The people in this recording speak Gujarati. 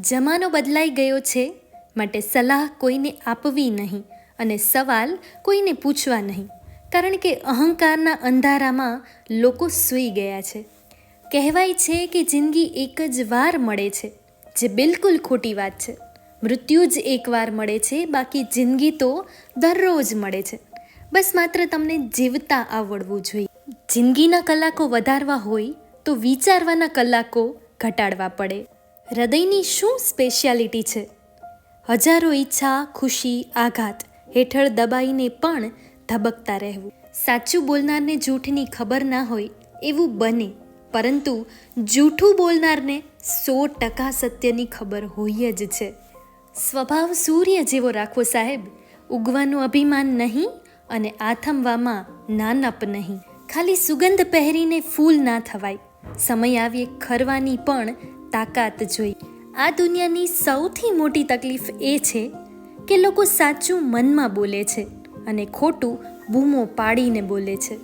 જમાનો બદલાઈ ગયો છે માટે સલાહ કોઈને આપવી નહીં અને સવાલ કોઈને પૂછવા નહીં. કારણ કે અહંકારના અંધારામાં લોકો સૂઈ ગયા છે. કહેવાય છે કે જિંદગી એક જ વાર મળે છે, જે બિલકુલ ખોટી વાત છે. મૃત્યુ જ એકવાર મળે છે, બાકી જિંદગી તો દરરોજ મળે છે. બસ માત્ર તમને જીવતા આવડવું જોઈએ. જિંદગીના કલાકો વધારવા હોય તો વિચારવાના કલાકો ઘટાડવા પડે. હૃદયની શું સ્પેશિયાલિટી છે? હજારો ઈચ્છા, ખુશી, આઘાત હેઠળ દબાઈને પણ ધબકતા રહેવું. સાચું બોલનારને જૂઠની ખબર ના હોય એવું બને, પરંતુ જૂઠું બોલનારને સો ટકા સત્યની ખબર હોય જ છે. સ્વભાવ સૂર્ય જેવો રાખવો સાહેબ, ઉગવાનું અભિમાન નહીં અને આથમવામાં નાનપ નહીં. ખાલી સુગંધ પહેરીને ફૂલ ના થવાય. સમય આવીએ ખરવાની પણ તાકાત જોઈ. આ દુનિયાની સૌથી મોટી તકલીફ એ છે કે લોકો સાચું મનમાં બોલે છે અને ખોટું બૂમો પાડીને બોલે છે.